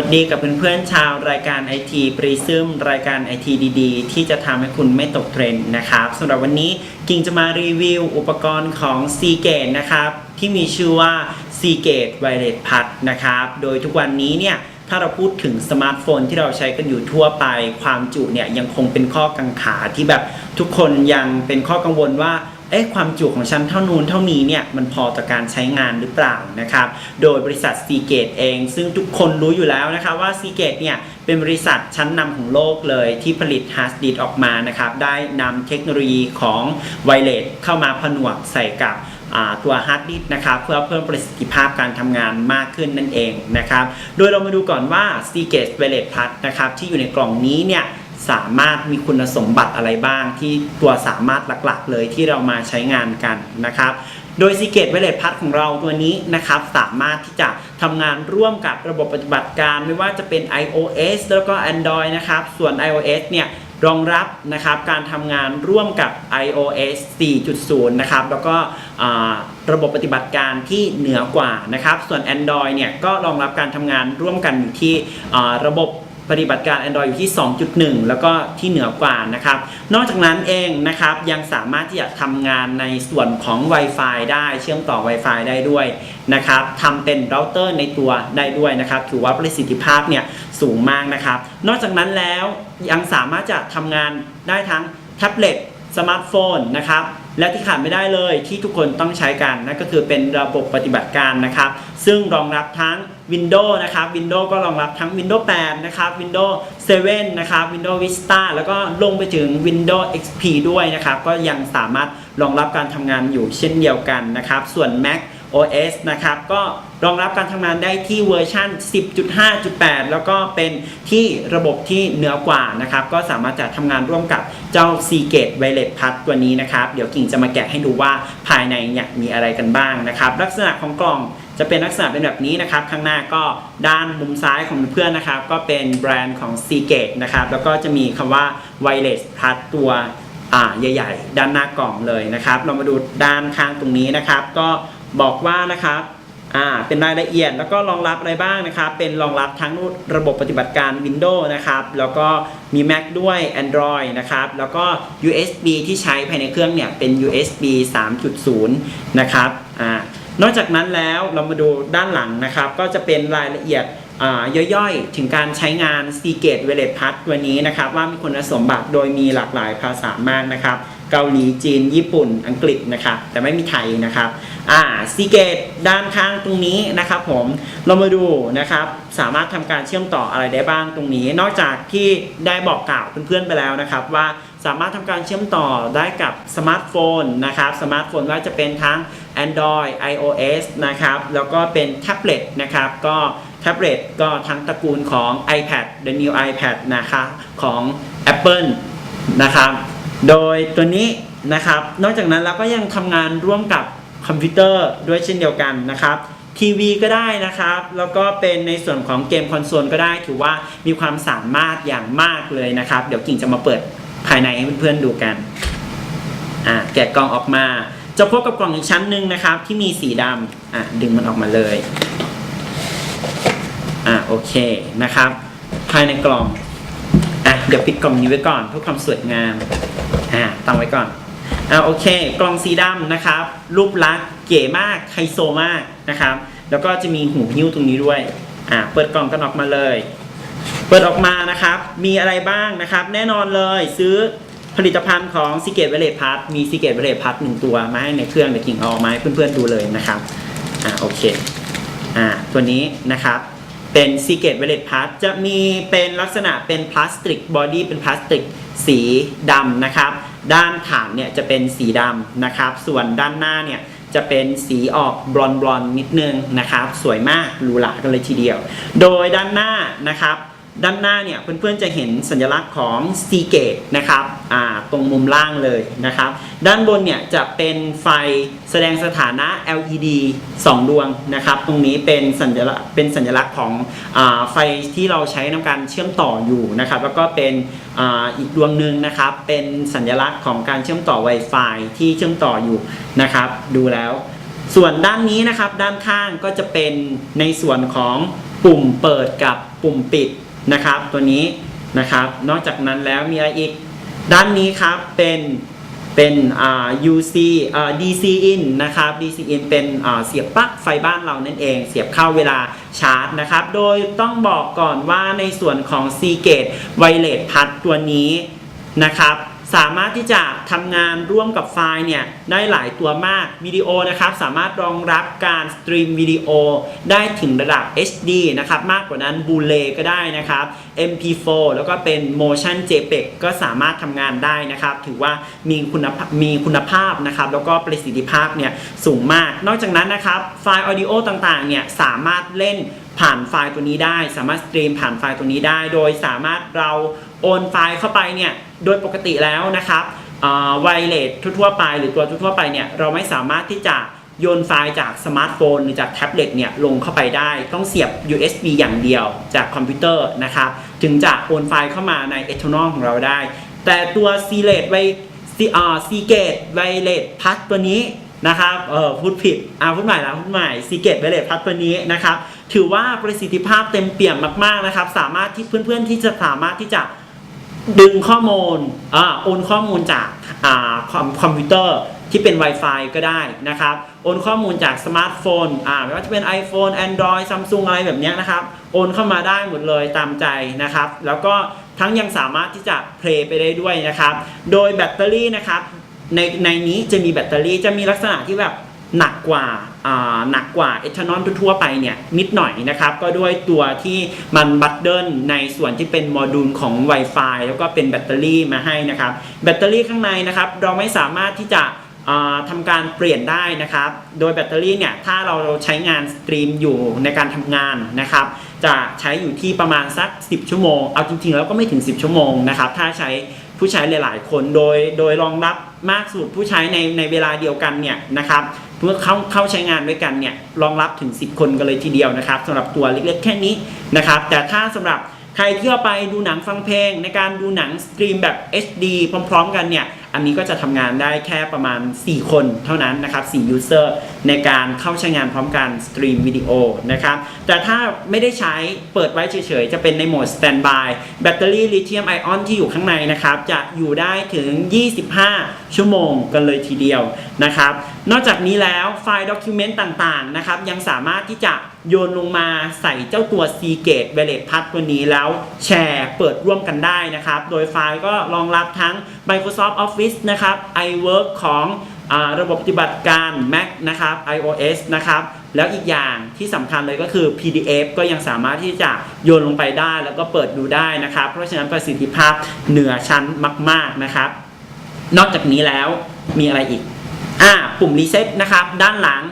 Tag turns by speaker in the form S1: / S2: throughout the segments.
S1: สวัสดีกับเพื่อนๆชาวรายการไอทีปรีซึมรายการไอทีดีๆ ที่จะทำให้คุณไม่ตกเทรนด์นะครับสำหรับวันนี้กิ่งจะมารีวิวอุปกรณ์ของ c g a t e นะครับที่มีชื่อว่า c g a t e Wireless Pad นะครับโดยทุกวันนี้เนี่ยถ้าเราพูดถึงสมาร์ทโฟนที่เราใช้กันอยู่ทั่วไป ความจุเนี่ยยังคงเป็นข้อกังขาที่แบบทุกคนยังเป็นข้อกังวลว่า เอ๊ะความจุของฉันเท่านูนเท่านี้เนี่ยมันพอต่อการใช้งานหรือเปล่านะครับโดยบริษัท s e a g a t e เอง ซึ่งทุกคนรู้อยู่แล้วนะครับว่า s e a g a t e เนี่ยเป็นบริษัทชั้นนำของโลกเลยที่ผลิตฮาร์ดดิสออกมานะครับได้นำเทคโนโลยีของไวเลสเข้ามาผนวกใส่กับตัวฮาร์ดดิสก์นะครับเพื่อเพิ่มประสิทธิภาพการทำงานมากขึ้นนั่นเองนะครับโดยเรามาดูก่อนว่า s e a g a t e Wireless Plus นะครับที่อยู่ในกล่องนี้เนี่ย สามารถมีคุณสมบัติอะไรบ้างที่ตัวสามารถหลักๆ เลยที่เรามาใช้งานกันนะครับ โดย s e a g a t e Wireless Plus ของเราตัวนี้นะครับ สามารถที่จะทำงานร่วมกับระบบปฏิบัติการไม่ว่าจะเป็น iOS แล้วก็ Android นะครับ ส่วน iOS เนี่ยรองรับนะครับการทำงานร่วมกับ iOS 4.0 นะครับ แล้วก็ระบบปฏิบัติการที่เหนือกว่านะครับ ส่วน Android เนี่ยก็รองรับการทำงานร่วมกันอยู่ที่ระบบ ปฏิบัติการ Android อยู่ที่ 2.1 แล้วก็ที่เหนือกว่านะครับ นอกจากนั้นเองนะครับยังสามารถที่จะทำงานในส่วนของ Wi-Fi ได้เชื่อมต่อ Wi-Fi ได้ด้วยนะครับทำเป็นเราเตอร์ในตัวได้ด้วยนะครับ ถือว่าประสิทธิภาพเนี่ยสูงมากนะครับ นอกจากนั้นแล้วยังสามารถจะทำงานได้ทั้งแท็บเล็ตสมาร์ทโฟนนะครับ และที่ขาดไม่ได้เลยที่ทุกคนต้องใช้กันนั่นก็คือเป็นระบบปฏิบัติการนะครับ ซึ่งรองรับทั้ง Windows นะครับ Windows ก็รองรับทั้ง Windows 8 นะครับ Windows 7 นะครับ Windows Vista แล้วก็ลงไปถึง Windows XP ด้วยนะครับ ก็ยังสามารถรองรับการทำงานอยู่เช่นเดียวกันนะครับ ส่วน Mac OS นะครับ ก็รองรับการทำงานได้ที่เวอร์ชัน10.5.8 แล้วก็เป็นที่ระบบที่เหนือกว่านะครับ ก็สามารถจะทำงานร่วมกับเจ้า Seagate Wireless Plus ตัวนี้นะครับ เดี๋ยวกิ่งจะมาแกะให้ดูว่าภายในเนี่ยมีอะไรกันบ้างนะครับ ลักษณะของกล่องจะเป็นลักษณะเป็นแบบนี้นะครับ ข้างหน้าก็ด้านมุมซ้ายของเพื่อนนะครับ ก็เป็นแบรนด์ของ Seagate นะครับ แล้วก็จะมีคำว่า Wireless Plus ตัวใหญ่ ๆ ด้านหน้ากล่องเลยนะครับ เรามาดูด้านข้างตรงนี้นะครับ ก็ บอกว่านะครับอ่าเป็นรายละเอียดแล้วก็รองรับอะไรบ้างนะครับ เป็นรองรับทั้งระบบปฏิบัติการ Windows นะครับ แล้วก็มี Mac ด้วย Android นะครับ แล้วก็ USB ที่ใช้ภายในเครื่องเนี่ย เป็น USB 3.0 นะครับอ่านอกจากนั้นแล้วเรามาดูด้านหลังนะครับ ก็จะเป็นรายละเอียดย่อยๆ ถึงการใช้งาน Seagate Wireless Plus ตัวนี้นะครับ ว่ามีคุณสมบัติโดยมีหลากหลายภาษามากนะครับ เกาหลีจีน ญี่ปุ่นอังกฤษนะครับ แต่ไม่มีไทยนะครับอ่าซีเกตด้านข้างตรงนี้นะครับผมเรามาดูนะครับ สามารถทำการเชื่อมต่ออะไรได้บ้างตรงนี้ นอกจากที่ได้บอกกล่าวเพื่อนๆไปแล้วนะครับ ว่าสามารถทำการเชื่อมต่อได้กับสมาร์ทโฟนนะครับสมาร์ทโฟนว่าจะเป็นทั้ง Android iOS นะครับแล้วก็เป็นแท็บเล็ตนะครับก็แท็บเล็ตก็ทั้งตระกูลของ iPad the new iPad นะคะของ Apple นะครับ โดยตัวนี้นะครับ นอกจากนั้นเราก็ยังทำงานร่วมกับคอมพิวเตอร์ด้วยเช่นเดียวกันนะครับทีวีก็ได้นะครับ แล้วก็เป็นในส่วนของเกมคอนโซลก็ได้ถือว่ามีความสามารถอย่างมากเลยนะครับ เดี๋ยวกิ่งจะมาเปิดภายในให้เพื่อนๆดูกันอะแกะกล่องออกมาจะพบกับกล่องอีกชั้นหนึ่งนะครับ ที่มีสีดำอะดึงมันออกมาเลยอะโอเคนะครับ ภายในกล่อง เดี๋ยวปิดกล่องนี้ไว้ก่อนเพื่อความสวยงามอ่าตั้งไว้ก่อนอ่าโอเค กล่องสีดำนะครับ รูปลักษณ์เก๋มากไฮโซมากนะครับ แล้วก็จะมีหูหิ้วตรงนี้ด้วยอ่าเปิดกล่องกันออกมาเลย เปิดออกมานะครับ มีอะไรบ้างนะครับ แน่นอนเลยซื้อผลิตภัณฑ์ของ s e a g a t e w i l l a g e Plus มี s e a g a t e w i l l a g e Plus หนึ่งตัวมาให้ในเครื่องเดี๋ยวกิ่งเอามาให้เพื่อนๆดูเลยนะครับอ่าโอเคอ่าตัวนี้นะครับ เป็น s e c r e t v a l l e t Plus จะมีเป็นลักษณะเป็นพลาสติกบอดี้เป็นพลาสติกสีดำนะครับ ด้านฐานเนี่ยจะเป็นสีดำนะครับ ส่วนด้านหน้าเนี่ยจะเป็นสีออกบลอนบลอนนิดนึงนะครับ สวยมากหรูหรากันเลยทีเดียว โดยด้านหน้านะครับ ด้านหน้าเนี่ยเพื่อนๆจะเห็นสัญลักษณ์ของ Seagate นะครับตรงมุมล่างเลยนะครับ ด้านบนเนี่ยจะเป็นไฟแสดงสถานะ LED 2 ดวงนะครับ ตรงนี้เป็นสัญลักษณ์เป็นสัญลักษณ์ของอไฟที่เราใช้ในการเชื่อมต่ออยู่นะครับ แล้วก็เป็นออีกดวงหนึ่งนะครับ เป็นสัญลักษณ์ของการเชื่อมต่อ Wi-Fi ที่เชื่อมต่ออยู่นะครับ ดูแล้วส่วนด้านนี้นะครับด้านข้างก็จะเป็นในส่วนของปุ่มเปิดกับปุ่มปิด นะครับ ตัวนี้นะครับ นอกจากนั้นแล้วมีอะไรอีก ด้านนี้ครับเป็นเป็นอ่า UC อ่า DC in นะครับ DC in เป็นอ่าเสียบปลั๊กไฟบ้านเรานั่นเอง เสียบเข้าเวลาชาร์จนะครับ โดยต้องบอกก่อนว่าในส่วนของ Seagate Wireless Pad ตัวนี้นะครับ สามารถที่จะทำงานร่วมกับไฟล์เนี่ยได้หลายตัวมากวิดีโอนะครับสามารถรองรับการสตรีมวิดีโอได้ถึงระดับ HD นะครับมากกว่านั้นบูเลก็ได้นะครับ MP4 แล้วก็เป็น Motion JPEG ก็สามารถทำงานได้นะครับ ถือว่ามีคุณภาพมีคุณภาพนะครับแล้วก็ประสิทธิภาพเนี่ยสูงมาก นอกจากนั้นนะครับไฟล์ Audio ต่างๆเนี่ยสามารถเล่น ผ่านไฟล์ตัวนี้ได้ สามารถสตรีมผ่านไฟล์ตัวนี้ได้ โดยสามารถเราโอนไฟล์เข้าไปเนี่ยโดยปกติแล้วนะครับไวเลสทั่วๆไป หรือตัวทั่วๆไปเนี่ยเราไม่สามารถที่จะโยนไฟล์จากสมาร์ทโฟน หรือจากแท็บเล็ตเนี่ยลงเข้าไปได้ ต้องเสียบ USB อย่างเดียวจากคอมพิวเตอร์นะครับถึงจะโอนไฟล์เข้ามาใน Eternal ของเราได้ แต่ตัว c l e t ไวอ่า Seagate Wireless Plus ตัวนี้ นะครับ เออพูดผิดอ่าพูดใหม่แล้วพูดใหม่ Seagate Wireless Plus ตัวนี้นะครับ ถือว่าประสิทธิภาพเต็มเปี่ยมมากๆนะครับ สามารถที่เพื่อนๆที่จะสามารถที่จะดึงข้อมูลอ่าโอนข้อมูลจากอ่าคอมคอมพิวเตอร์ที่เป็น Wi-Fi ก็ได้นะครับ โอนข้อมูลจากสมาร์ทโฟน อ่า ไม่ว่าจะเป็น iPhone Android Samsung อะไรแบบนี้นะครับ โอนเข้ามาได้หมดเลยตามใจนะครับ แล้วก็ทั้งยังสามารถที่จะเพลย์ไปได้ด้วยนะครับ โดยแบตเตอรี่นะครับ ในในนี้จะมีแบตเตอรี่จะมีลักษณะที่แบบหนักกว่าหนักกว่าเอทานอลทั่วไปเนี่ยนิดหน่อยนะครับ ก็ด้วยตัวที่มันบัตเดิลในส่วนที่เป็นโมดูลของ Wi-Fi แล้วก็เป็นแบตเตอรี่มาให้นะครับ แบตเตอรี่ข้างในนะครับ เราไม่สามารถที่จะอ่าทำการเปลี่ยนได้นะครับ โดยแบตเตอรี่เนี่ยถ้าเราใช้งานสตรีมอยู่ในการทำงานนะครับ จะใช้อยู่ที่ประมาณสัก 10 ชั่วโมง เอาจริงๆแล้วก็ไม่ถึง 10 ชั่วโมงนะครับ ถ้าใช้ผู้ใช้หลาย ๆ คนโดยโดยรองรับ มากสุดผู้ใช้ในในเวลาเดียวกันเนี่ยนะครับเมื่อเข้าเข้าใช้งานด้วยกันเนี่ยรองรับถึง 10 คนกันเลยทีเดียวนะครับสำหรับตัวเล็กๆแค่นี้นะครับแต่ถ้าสำหรับใครที่เอาไปดูหนังฟังเพลง ในการดูหนังสตรีมแบบ HD พร้อม ๆ กันเนี่ย อันนี้ก็จะทำงานได้แค่ประมาณ 4 คนเท่านั้นนะครับ4 user ในการเข้าใช้งานพร้อมกันสตรีมวิดีโอนะครับ แต่ถ้าไม่ได้ใช้เปิดไว้เฉยๆ จะเป็นในโหมด standby แบตเตอรี่ลิเธียมไอออนที่อยู่ข้างในนะครับ จะอยู่ได้ถึง 25 ชั่วโมงกันเลยทีเดียวนะครับ นอกจากนี้แล้วไฟล์ด็อกิเมนต์ต่างๆนะครับ ยังสามารถที่จะ โยนลงมาใส่เจ้าตัว Seagate Wireless Pad ตัวนี้แล้วแชร์เปิดร่วมกันได้นะครับ โดยไฟล์ก็รองรับทั้ง Microsoft Office นะครับ iWork ของอระบบปฏิบัติการ Mac นะครับ iOS นะครับ แล้วอีกอย่างที่สำคัญเลยก็คือ PDF ก็ยังสามารถที่จะโยนลงไปได้แล้วก็เปิดดูได้นะครับ เพราะฉะนั้นประสิทธิภาพเหนือชั้นมาก ๆนะครับ นอกจากนี้แล้วมีอะไรอีก อ่า ปุ่มรีเซ็ตนะครับ ด้านหลัง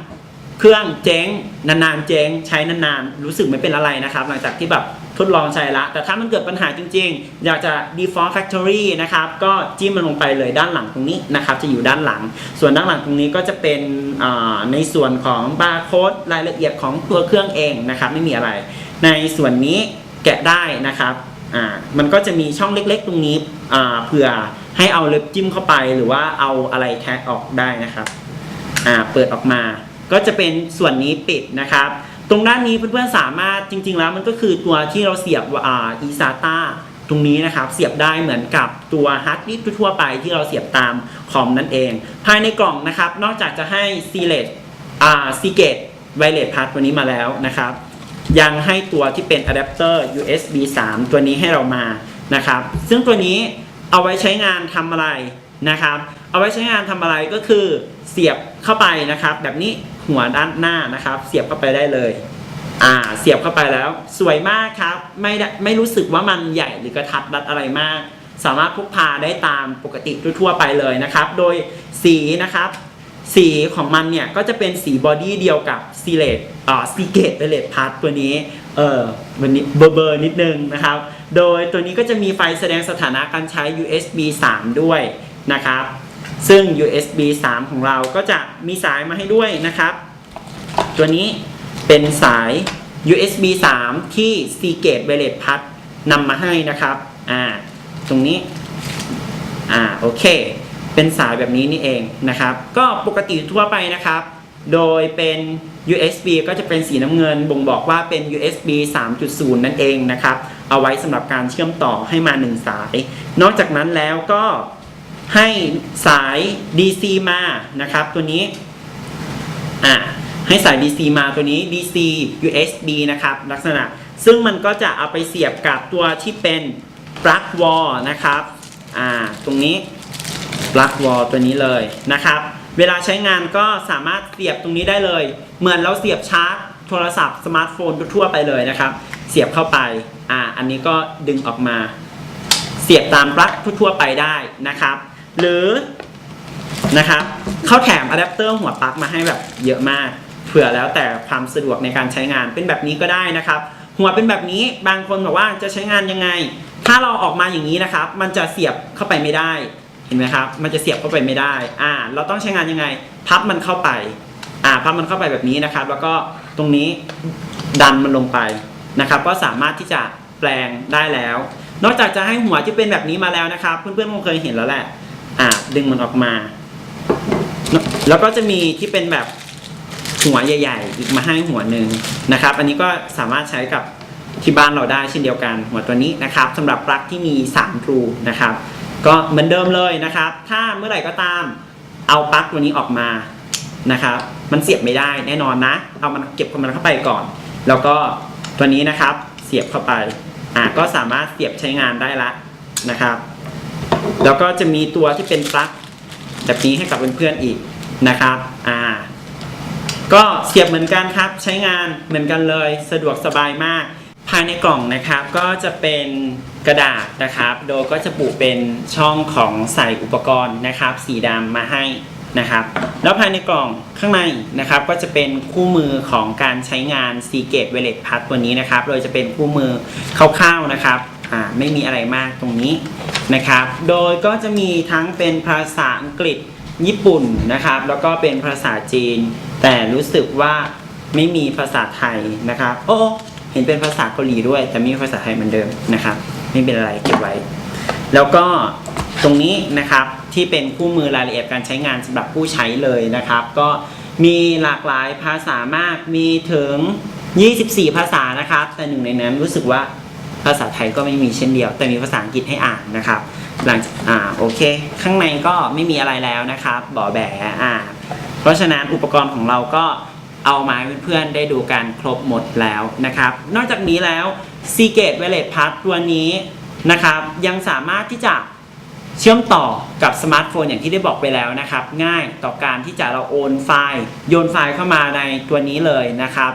S1: เครื่องเจ๊งนานๆเจ๊งใช้นานๆรู้สึกไม่เป็นอะไรนะครับ หลังจากที่แบบทดลองใช้ละ แต่ถ้ามันเกิดปัญหาจริงๆ อยากจะ default factory นะครับ ก็จิ้มมันลงไปเลยด้านหลังตรงนี้นะครับ จะอยู่ด้านหลัง ส่วนด้านหลังตรงนี้ก็จะเป็นในส่วนของบาร์โค้ดรายละเอียดของตัวเครื่องเองนะครับ ไม่มีอะไร ในส่วนนี้แกะได้นะครับมันก็จะมีช่องเล็กๆ ตรงนี้เผื่อให้เอาเล็บจิ้มเข้าไปหรือว่าเอาอะไรแทะออกได้นะครับเปิดออกมา ก็จะเป็นส่วนนี้ปิดนะครับ ตรงด้านนี้เพื่อนๆสามารถจริง ๆ แล้วมันก็คือตัวที่เราเสียบอ่า eSATA ตรงนี้นะครับเสียบได้เหมือนกับตัวฮาร์ดดิสก์ทั่วไปที่เราเสียบตามคอมนั่นเอง ภายในกล่องนะครับ นอกจากจะให้ s e l e t อ่า Seagate Wireless Pad ตัวนี้มาแล้วนะครับ ยังให้ตัวที่เป็นอะแดปเตอร์ USB 3 ตัวนี้ให้เรามานะครับ ซึ่งตัวนี้เอาไว้ใช้งานทำอะไรนะครับ เอาไว้ใช้งานทำอะไรก็คือเสียบเข้าไปนะครับ แบบนี้ หัวด้านหน้านะครับ เสียบเข้าไปได้เลย อ่า เสียบเข้าไปแล้ว สวยมากครับ ไม่ได้ไม่รู้สึกว่ามันใหญ่หรือกระทัดรัดอะไรมาก สามารถพกพาได้ตามปกติทั่วไปเลยนะครับ โดยสีนะครับ สีของมันเนี่ยก็จะเป็นสีบอดี้เดียวกับซีเลตอ่าซีเกตเบเลตพาร์ทตัวนี้ เออวันนี้เบอร์เบอร์นิดนึงนะครับ โดยตัวนี้ก็จะมีไฟแสดงสถานะการใช้ USB 3 ด้วยนะครับ ซึ่ง USB 3 ของเราก็จะมีสายมาให้ด้วยนะครับ ตัวนี้เป็นสาย USB 3 ที่ Seagate Wireless Pad นำมาให้นะครับ อ่า ตรงนี้ อ่า โอเค เป็นสายแบบนี้นี่เองนะครับ ก็ปกติทั่วไปนะครับ โดยเป็น USB ก็จะเป็นสีน้ำเงิน บ่งบอกว่าเป็น USB 3.0 นั่นเองนะครับ เอาไว้สำหรับการเชื่อมต่อให้มา 1 สาย นอกจากนั้นแล้วก็ ให้สาย DC มานะครับ ตัวนี้อ่าให้สาย DC มาตัวนี้ DC USB นะครับ ลักษณะ ซึ่งมันก็จะเอาไปเสียบกับตัวที่เป็นปลั๊กวอลนะครับอ่าตรงนี้ปลั๊กวอลตัวนี้เลยนะครับ เวลาใช้งานก็สามารถเสียบตรงนี้ได้เลย เหมือนเราเสียบชาร์จโทรศัพท์สมาร์ทโฟนทั่วไปเลยนะครับ เสียบเข้าไปอ่าอันนี้ก็ดึงออกมา เสียบตามปลั๊กทั่วไปได้นะครับ หรือนะครับเขาแถมอะแดปเตอร์หัวปลั๊กมาให้แบบเยอะมาก เผื่อแล้วแต่ความสะดวกในการใช้งานเป็นแบบนี้ก็ได้นะครับ หัวเป็นแบบนี้บางคนบอกว่าจะใช้งานยังไง ถ้าเราออกมาอย่างนี้นะครับ มันจะเสียบเข้าไปไม่ได้เห็นไหมครับ มันจะเสียบเข้าไปไม่ได้ อ่า เราต้องใช้งานยังไง พับมันเข้าไป อ่า พับมันเข้าไปแบบนี้นะครับ แล้วก็ตรงนี้ดันมันลงไปนะครับ ก็สามารถที่จะแปลงได้แล้ว นอกจากจะให้หัวที่เป็นแบบนี้มาแล้วนะครับ เพื่อนๆคงเคยเห็นแล้วแหละ อ่าดึงมันออกมา แล้วก็จะมีที่เป็นแบบหัวใหญ่ ๆ อีกมาให้หัวหนึ่งนะครับ อันนี้ก็สามารถใช้กับที่บ้านเราได้เช่นเดียวกัน หัวตัวนี้นะครับสำหรับปลั๊กที่มี3รูนะครับ ก็เหมือนเดิมเลยนะครับ ถ้าเมื่อไหร่ก็ตามเอาปลั๊กตัวนี้ออกมานะครับ มันเสียบไม่ได้แน่นอนนะ เอามันเก็บความันเข้าไปก่อน แล้วก็ตัวนี้นะครับ เสียบเข้าไปอ่าก็สามารถเสียบใช้งานได้ละนะครับ แล้วก็จะมีตัวที่เป็นปลั๊กแบบนี้ให้กับเพื่อนๆอีกนะครับอ่าก็เสียบเหมือนกันครับ ใช้งานเหมือนกันเลยสะดวกสบายมาก ภายในกล่องนะครับก็จะเป็นกระดาษนะครับ โดยก็จะบุเป็นช่องของใส่อุปกรณ์นะครับ สีดำมาให้นะครับ แล้วภายในกล่องข้างในนะครับ ก็จะเป็นคู่มือของการใช้งาน s e a g a t e w a l l e t p a s ตัวนี้นะครับ โดยจะเป็นคู่มือคร่าวๆนะครับ อ่าไม่มีอะไรมากตรงนี้นะครับ โดยก็จะมีทั้งเป็นภาษาอังกฤษญี่ปุ่นนะครับ แล้วก็เป็นภาษาจีน แต่รู้สึกว่าไม่มีภาษาไทยนะครับ โอ้เห็นเป็นภาษาเกาหลีด้วย แต่มีภาษาไทยเหมือนเดิมนะครับ ไม่เป็นอะไรเก็บไว้ แล้วก็ตรงนี้นะครับที่เป็นคู่มือรายละเอียดการใช้งานสำหรับผู้ใช้เลยนะครับ ก็มีหลากหลายภาษามากมีถึง 24 ภาษานะครับ แต่หนึ่งในนั้นรู้สึกว่า ภาษาไทยก็ไม่มีเช่นเดียว แต่มีภาษาอังกฤษให้อ่านนะครับ หลังอ่าโอเค ข้างในก็ไม่มีอะไรแล้วนะครับบ่อแบอ่า เพราะฉะนั้นอุปกรณ์ของเราก็เอามาเพื่อนๆได้ดูกันครบหมดแล้วนะครับ นอกจากนี้แล้ว s e a g a t e w a l l e t p a s ตัวนี้นะครับ ยังสามารถที่จะเชื่อมต่อกับสมาร์ทโฟนอย่างที่ได้บอกไปแล้วนะครับ ง่ายต่อการที่จะเราโอนไฟล์ โยนไฟล์เข้ามาในตัวนี้เลยนะครับ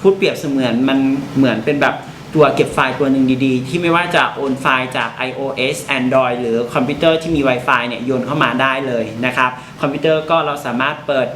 S1: พูดเปรียบเสมือนมันเหมือนเป็นแบบ ตัวเก็บไฟล์ตัวหนึ่งดีๆ ที่ไม่ว่าจะโอนไฟล์จาก iOS Android หรือคอมพิวเตอร์ที่มี Wi-Fi เนี่ยโยนเข้ามาได้เลยนะครับคอมพิวเตอร์ก็เราสามารถเปิด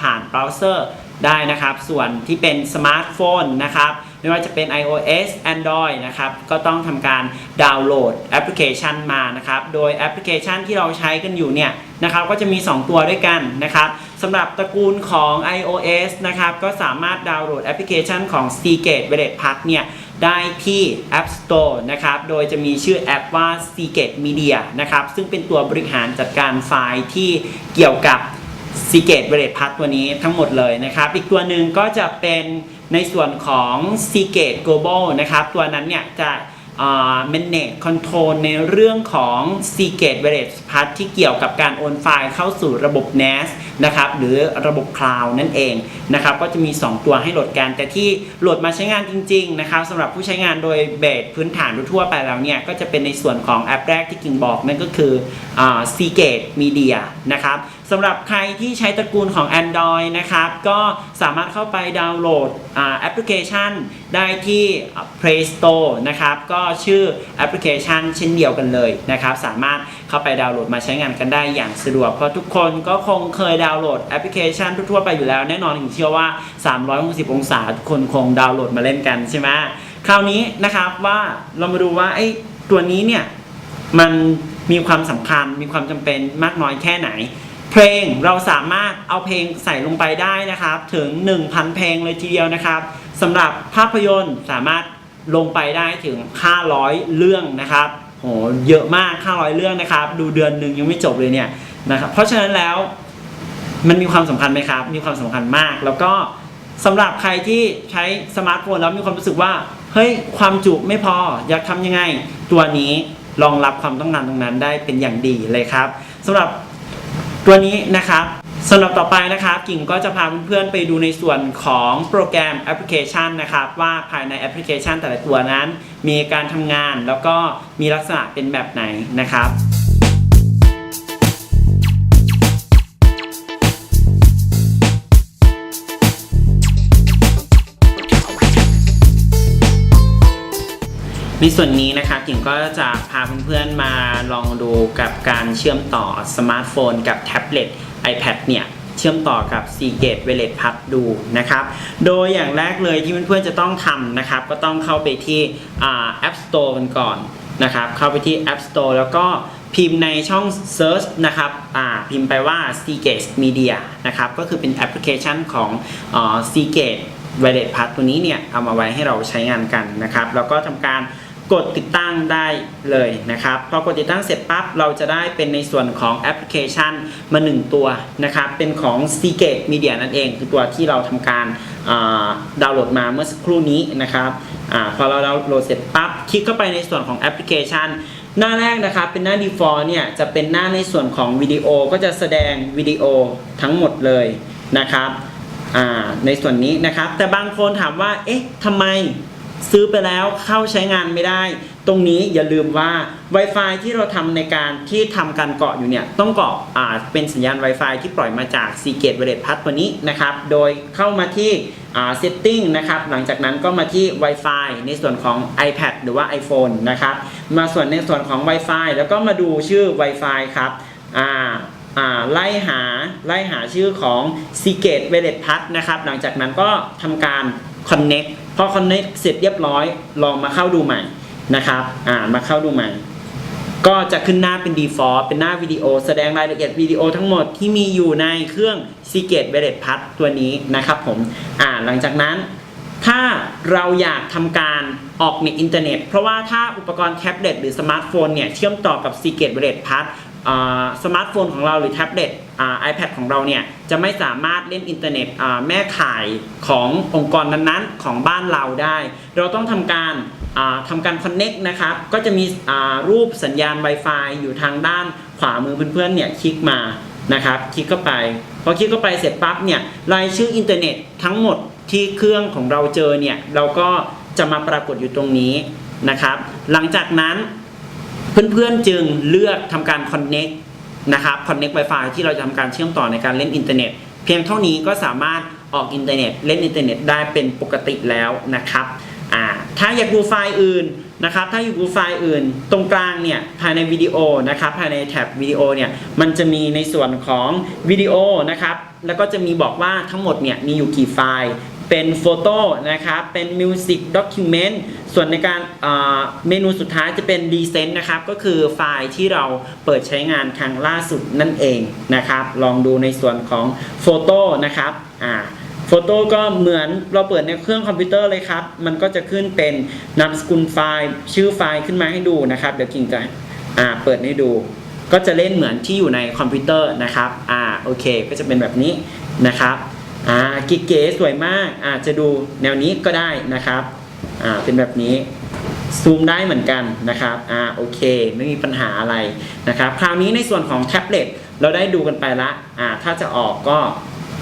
S1: ผ่านเบราว์เซอร์ได้นะครับ ส่วนที่เป็นสมาร์ทโฟนนะครับไม่ว่าจะเป็น iOS Android นะครับก็ต้องทำการดาวน์โหลดแอปพลิเคชันมานะครับโดยแอปพลิเคชันที่เราใช้กันอยู่เนี่ยนะครับก็จะมี 2 ตัวด้วยกันนะครับสำหรับตระกูลของ iOS นะครับก็สามารถดาวน์โหลดแอปพลิเคชันของ Seagate w a l l e t p a s เนี่ย ได้ที่ App Store นะครับ โดยจะมีชื่อแอปว่า Seagate Media นะครับ ซึ่งเป็นตัวบริหารจัดการไฟล์ที่เกี่ยวกับ s e a g a t e w a l l e t p a s ตัวนี้ทั้งหมดเลยนะครับ อีกตัวหนึ่งก็จะเป็นในส่วนของ Seagate Global นะครับ ตัวนั้นเนี่ยจะ manage control ในเรื่องของ Seagate w a l l e t p a s ที่เกี่ยวกับการโอนไฟล์เข้าสู่ระบบ NAS นะครับหรือระบบคลาวด์นั่นเองนะครับก็จะมี 2 ตัวให้โหลดกัน แต่ที่โหลดมาใช้งานจริงๆนะครับสำหรับผู้ใช้งานโดยเบสพื้นฐานทั่วๆไปแล้วเนี่ย ก็จะเป็นในส่วนของแอปแรกที่กิ่งบอกนั่นก็คือ Seagate Media นะครับ สำหรับใครที่ใช้ตระกูลของ Android นะครับ ก็สามารถเข้าไปดาวน์โหลดแอปพลิเคชันได้ที่ Play Store นะครับ ก็ชื่อแอปพลิเคชันเช่นเดียวกันเลยนะครับ สามารถเข้าไปดาวน์โหลดมาใช้งานกันได้อย่างสะดวก เพราะทุกคนก็คงเคยดาวน์โหลดแอปพลิเคชันทั่วไปอยู่แล้วแน่นอนผมเชื่อว่า 360 องศาทุกคนคงดาวน์โหลดมาเล่นกันใช่ไหมคราวนี้นะครับว่าเรามาดูว่าไอ้ตัวนี้เนี่ยมันมีความสำคัญมีความจำเป็นมากน้อยแค่ไหน เพลงเราสามารถเอาเพลงใส่ลงไปได้นะครับ ถึง 1,000 เพลงเลยทีเดียวนะครับสำหรับภาพยนตร์สามารถลงไปได้ถึง 500 เรื่องนะครับโหเยอะมาก 500 เรื่องนะครับ ดูเดือนหนึ่งยังไม่จบเลยเนี่ยนะครับเพราะฉะนั้นแล้วมันมีความสำคัญไหมครับ มีความสำคัญมาก แล้วก็สำหรับใครที่ใช้สมาร์ทโฟนแล้วมีความรู้สึกว่าเฮ้ยความจุไม่พออยากทำยังไง ตัวนี้รองรับความต้องการตรงนั้นได้เป็นอย่างดีเลยครับสำหรับ ตัวนี้นะครับสำหรับต่อไปนะครับกิ่งก็จะพาเพื่อนๆไปดูในส่วนของโปรแกรมแอปพลิเคชันนะครับ ว่าภายในแอปพลิเคชันแต่ละตัวนั้น มีการทำงานแล้วก็มีลักษณะเป็นแบบไหนนะครับ ในส่วนนี้นะครับกิ่งก็จะพาเพื่อนๆมาลองดูกับการเชื่อมต่อสมาร์ทโฟนกับแท็บเล็ต iPad เนี่ยเชื่อมต่อกับ Seagate Wireless Pad ดูนะครับ โดยอย่างแรกเลยที่เพื่อนๆจะต้องทำนะครับ ก็ต้องเข้าไปที่ App Store กันก่อนนะครับ เข้าไปที่ App Store แล้วก็พิมพ์ในช่อง Search นะครับพิมพ์ไปว่า Seagate Media นะครับ ก็คือเป็นแอปพลิเคชันของอ Seagate Wireless Pad ตัวนี้เนี่ย เอามาไว้ให้เราใช้งานกันนะครับ แล้วก็ทำการ กดติดตั้งได้เลยนะครับ พอกดติดตั้งเสร็จปั๊บเราจะได้เป็นในส่วนของแอปพลิเคชันมา 1 ตัวนะครับ เป็นของ Seagate Media นั่นเอง คือตัวที่เราทำการดาวน์โหลดมาเมื่อสักครู่นี้นะครับอพอเราดาวน์โหลดเสร็จปั๊บคลิกเข้าไปในส่วนของแอปพลิเคชัน หน้าแรกนะครับเป็นหน้า default เนี่ยจะเป็นหน้าในส่วนของวิดีโอก็จะแสดงวิดีโอทั้งหมดเลยนะครับในส่วนนี้นะครับ แต่บางคนถามว่าเอ๊ะทำไม ซื้อไปแล้วเข้าใช้งานไม่ได้ ตรงนี้อย่าลืมว่า Wi-Fi ที่เราทำในการที่ทำการเกาะอยู่เนี่ย ต้องเกาะอ่าเป็นสัญญาณ Wi-Fi ที่ปล่อยมาจาก Seagate Wireless Pad ตัวนี้นะครับ โดยเข้ามาที่อ่า Setting นะครับ หลังจากนั้นก็มาที่ Wi-Fi ในส่วนของ iPad หรือว่า iPhone นะครับ มาส่วนในส่วนของ Wi-Fi แล้วก็มาดูชื่อ Wi-Fi ครับอ่าอ่าไล่หาไล่หาชื่อของ Seagate Wireless Pad นะครับ หลังจากนั้นก็ทำการ Connect อ Connect เสร็จเรียบร้อย ลองมาเข้าดูใหม่นะครับอ่ามาเข้าดูใหม่ ก็จะขึ้นหน้าเป็น default เป็นหน้าวิดีโอ แสดงรายละเอียดวิดีโอทั้งหมดที่มีอยู่ในเครื่อง Seagate Wireless Pad ตัวนี้นะครับผมอ่าหลังจากนั้น ถ้าเราอยากทำการออกเน็ตอินเทอร์เน็ต เพราะว่าถ้าอุปกรณ์แท็บเล็ตหรือสมาร์ทโฟนเนี่ยเชื่อมต่อกับ Seagate Wireless Pad อ่าสมาร์ทโฟนของเราหรือแท็บเล็ต iPad ของเราเนี่ยจะไม่สามารถเล่นอินเทอร์เน็ตแม่ข่ายขององค์กรนั้นๆ ของบ้านเราได้ เราต้องทำการทำการ Connect นะครับ ก็จะมีรูปสัญญาณ Wi-Fi อยู่ทางด้านขวามือเพื่อนๆเนี่ยคลิกมานะครับ คลิกเข้าไป พอคลิกเข้าไปเสร็จปั๊บเนี่ยรายชื่ออินเทอร์เน็ตทั้งหมดที่เครื่องของเราเจอเนี่ยเราก็จะมาปรากฏอยู่ตรงนี้นะครับ หลังจากนั้นเพื่อนๆจึงเลือกทำการ connect นะครับ connect Wi-Fi ที่เราจะทำการเชื่อมต่อในการเล่นอินเทอร์เน็ต เพียงเท่านี้ก็สามารถออกอินเทอร์เน็ต เล่นอินเทอร์เน็ตได้เป็นปกติแล้วนะครับอ่าถ้าอยากดูไฟล์อื่นนะครับ ถ้าอยากดูไฟล์อื่น ตรงกลางเนี่ยภายในวิดีโอนะครับ ภายในแท็บวิดีโอเนี่ยมันจะมีในส่วนของวิดีโอนะครับ แล้วก็จะมีบอกว่าทั้งหมดเนี่ยมีอยู่กี่ไฟล์ เป็นโฟโต้นะครับเป็นมิวสิกด็อกิเมนต์ส่วนในการเมนูสุดท้ายจะเป็นดีเซนต์นะครับก็คือไฟล์ที่เราเปิดใช้งานครั้งล่าสุดนั่นเองนะครับ ลองดูในส่วนของโฟโต้นะครับอ่าโฟโต้ก็เหมือนเราเปิดในเครื่องคอมพิวเตอร์เลยครับ มันก็จะขึ้นเป็นนามสกุลไฟล์ชื่อไฟล์ขึ้นมาให้ดูนะครับ เดี๋ยวกิ่งจะอ่าเปิดให้ดู ก็จะเล่นเหมือนที่อยู่ในคอมพิวเตอร์นะครับอ่าโอเค ก็จะเป็นแบบนี้นะครับ อ่ากิเก๋สวยมากอาจจะดูแนวนี้ก็ได้นะครับอ่าเป็นแบบนี้ซูมได้เหมือนกันนะครับอ่าโอเค ไม่มีปัญหาอะไรนะครับ คราวนี้ในส่วนของแท็บเล็ตเราได้ดูกันไปละอ่าถ้าจะออกก็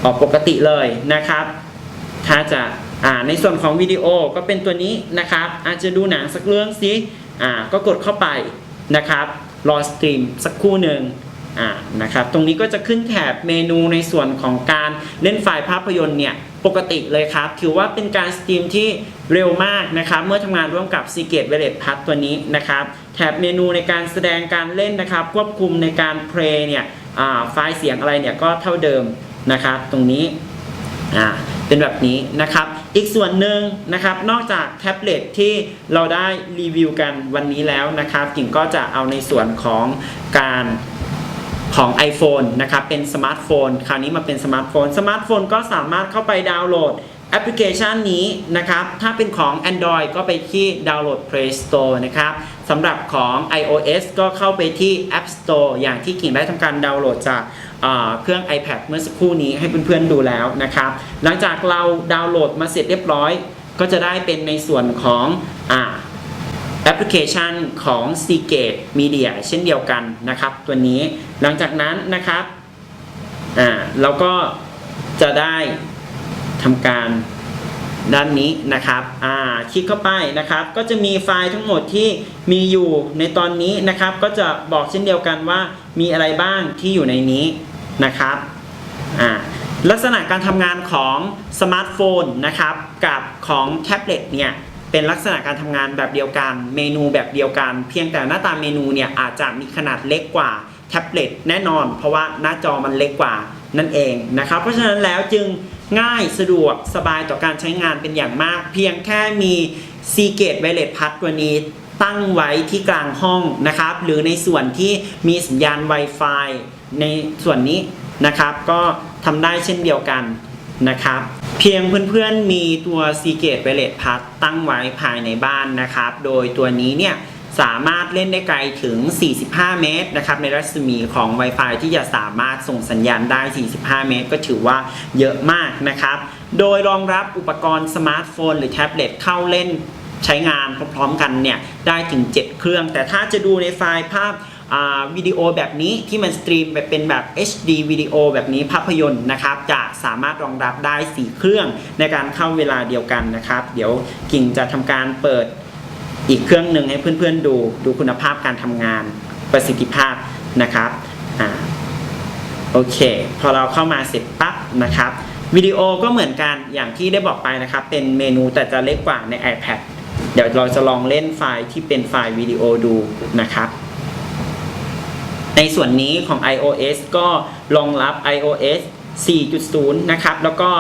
S1: ออกปกติเลยนะครับ ถ้าจะอ่าในส่วนของวิดีโอก็เป็นตัวนี้นะครับ อาจจะดูหนังสักเรื่องสิอ่าก็กดเข้าไปนะครับ รอสตรีมสักครู่หนึ่ง อ่านะครับตรงนี้ก็จะขึ้นแถบเมนูในส่วนของการเล่นไฟล์ภาพยนตร์เนี่ยปกติเลยครับ ถือว่าเป็นการสตรีมที่เร็วมากนะครับ เมื่อทำงานร่วมกับ Seagate Wireless Pad ตัวนี้นะครับ แถบเมนูในการแสดงการเล่นนะครับ ควบคุมในการเพลย์เนี่ยไฟล์เสียงอะไรเนี่ยก็เท่าเดิมนะครับ ตรงนี้เป็นแบบนี้นะครับ อีกส่วนหนึ่งนะครับ นอกจากแท็บเล็ตที่เราได้รีวิวกันวันนี้แล้วนะครับกิ่งก็จะเอาในส่วนของการ ของ iPhone นะครับเป็นสมาร์ทโฟนคราวนี้มาเป็นสมาร์ทโฟนสมาร์ทโฟนก็สามารถเข้าไปดาวน์โหลดแอปพลิเคชันนี้นะครับ ถ้าเป็นของ Android ก็ไปที่ดาวน์โหลด Play Store นะครับสำหรับของ iOS ก็เข้าไปที่ App Store อย่างที่กิ่งได้ทำการดาวน์โหลดจากเครื่อง iPad เมื่อสักครู่นี้ให้เพื่อนๆดูแล้วนะครับ หลังจากเราดาวน์โหลดมาเสร็จเรียบร้อย ก็จะได้เป็นในส่วนของอแอปพลิเคชันของ Seagate Media เช่นเดียวกันนะครับ ตัวนี้ หลังจากนั้นนะครับอ่าเราก็จะได้ทำการด้านนี้นะครับอ่าคลิกเข้าไปนะครับ ก็จะมีไฟล์ทั้งหมดที่มีอยู่ในตอนนี้นะครับ ก็จะบอกเช่นเดียวกันว่ามีอะไรบ้างที่อยู่ในนี้นะครับอ่าลักษณะการทำงานของสมาร์ทโฟนนะครับกับของแท็บเล็ตเนี่ยเป็นลักษณะการทำงานแบบเดียวกัน เมนูแบบเดียวกัน เพียงแต่หน้าตาเมนูเนี่ยอาจจะมีขนาดเล็กกว่า แท็บเล็ตแน่นอน เพราะว่าหน้าจอมันเล็กกว่านั่นเองนะครับ เพราะฉะนั้นแล้วจึงง่ายสะดวกสบายต่อการใช้งานเป็นอย่างมาก เพียงแค่มี Seagate Wireless Pad ตัวนี้ตั้งไว้ที่กลางห้องนะครับ หรือในส่วนที่มีสัญญาณ Wi-Fi ในส่วนนี้นะครับ ก็ทำได้เช่นเดียวกันนะครับ เพียงเพื่อนๆมีตัว Seagate Wireless Pad ตั้งไว้ภายในบ้านนะครับ โดยตัวนี้เนี่ย สามารถเล่นได้ไกลถึง 45 เมตรนะครับในรัศมีของ Wi-Fi ที่จะสามารถส่งสัญญาณได้ 45 เมตร ก็ถือว่าเยอะมากนะครับ โดยรองรับอุปกรณ์สมาร์ทโฟน หรือแท็บเล็ตเข้าเล่นใช้งานพร้อมๆกันเนี่ยได้ถึง 7 เครื่อง แต่ถ้าจะดูในไฟล์ภาพวิดีโอแบบนี้ที่มันสตรีมไปเป็นแบบ HD วิดีโอแบบนี้ภาพยนตร์นะครับ จะสามารถรองรับได้ 4 เครื่องในการเข้าเวลาเดียวกันนะครับ เดี๋ยวกิ่งจะทำการเปิด อีกเครื่องหนึ่งให้เพื่อนๆดูดูคุณภาพการทำงานประสิทธิภาพนะครับอ่าโอเค พอเราเข้ามาเสร็จปั๊บนะครับวิดีโอก็เหมือนกันอย่างที่ได้บอกไปนะครับ เป็นเมนูแต่จะเล็กกว่าใน iPad เดี๋ยวเราจะลองเล่นไฟล์ที่เป็นไฟล์วิดีโอดูนะครับ ในส่วนนี้ของ iOS ก็รองรับ iOS 4.0 นะครับ แล้วก็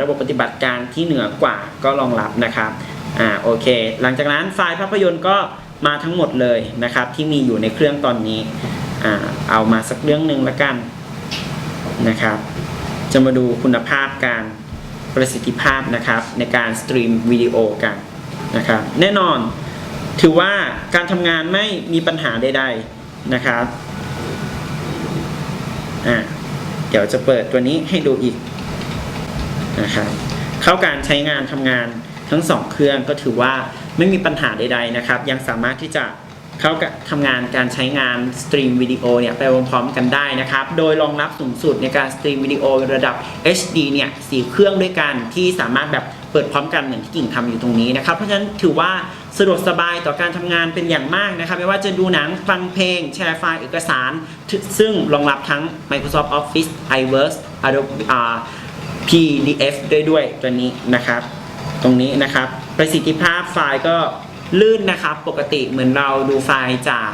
S1: ระบบปฏิบัติการที่เหนือกว่าก็รองรับนะครับ อ่าโอเค หลังจากนั้นไฟล์ภาพยนตร์ก็มาทั้งหมดเลยนะครับ ที่มีอยู่ในเครื่องตอนนี้อ่าเอามาสักเรื่องหนึ่งละกันนะครับ จะมาดูคุณภาพการประสิทธิภาพนะครับในการสตรีมวิดีโอกันนะครับแน่นอนถือว่าการทำงานไม่มีปัญหาใดๆนะครับอะเดี๋ยวจะเปิดตัวนี้ให้ดูอีกนะครับเข้าการใช้งานทำงาน ทั้งสองเครื่องก็ถือว่าไม่มีปัญหาใดๆนะครับ ยังสามารถที่จะเข้ากับทำงานการใช้งานสตรีมวิดีโอเนี่ยไปพร้อมๆกันได้นะครับ โดยรองรับสูงสุดในการสตรีมวิดีโอระดับ HD เนี่ยสี่เครื่องด้วยกันที่สามารถแบบเปิดพร้อมกันเหมือนที่กิ่งทำอยู่ตรงนี้นะครับ เพราะฉะนั้นถือว่าสะดวกสบายต่อการทำงานเป็นอย่างมากนะครับ ไม่ว่าจะดูหนังฟังเพลง แชร์ไฟล์เอกสาร ซึ่งรองรับทั้ง Microsoft Office iWorks Adobe PDF ด้วยด้วยตัวนี้นะครับ ตรงนี้นะครับ ประสิทธิภาพไฟล์ก็ลื่นนะครับ ปกติเหมือนเราดูไฟล์จาก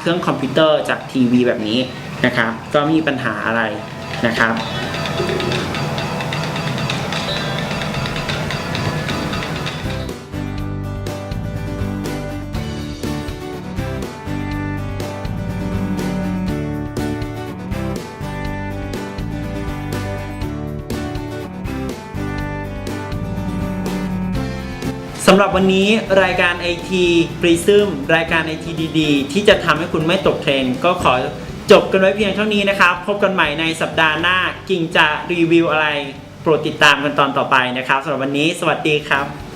S1: เครื่องคอมพิวเตอร์จากทีวีแบบนี้นะครับ ก็ไม่มีปัญหาอะไรนะครับ สำหรับวันนี้รายการไอทีปริซึมรายการไอทีดีๆ ที่จะทำให้คุณไม่ตกเทรนด์ก็ขอจบกันไว้เพียงเท่านี้นะครับ พบกันใหม่ในสัปดาห์หน้ากิ่งจะรีวิวอะไร โปรดติดตามกันตอนต่อไปนะครับสำหรับวันนี้ สวัสดีครับ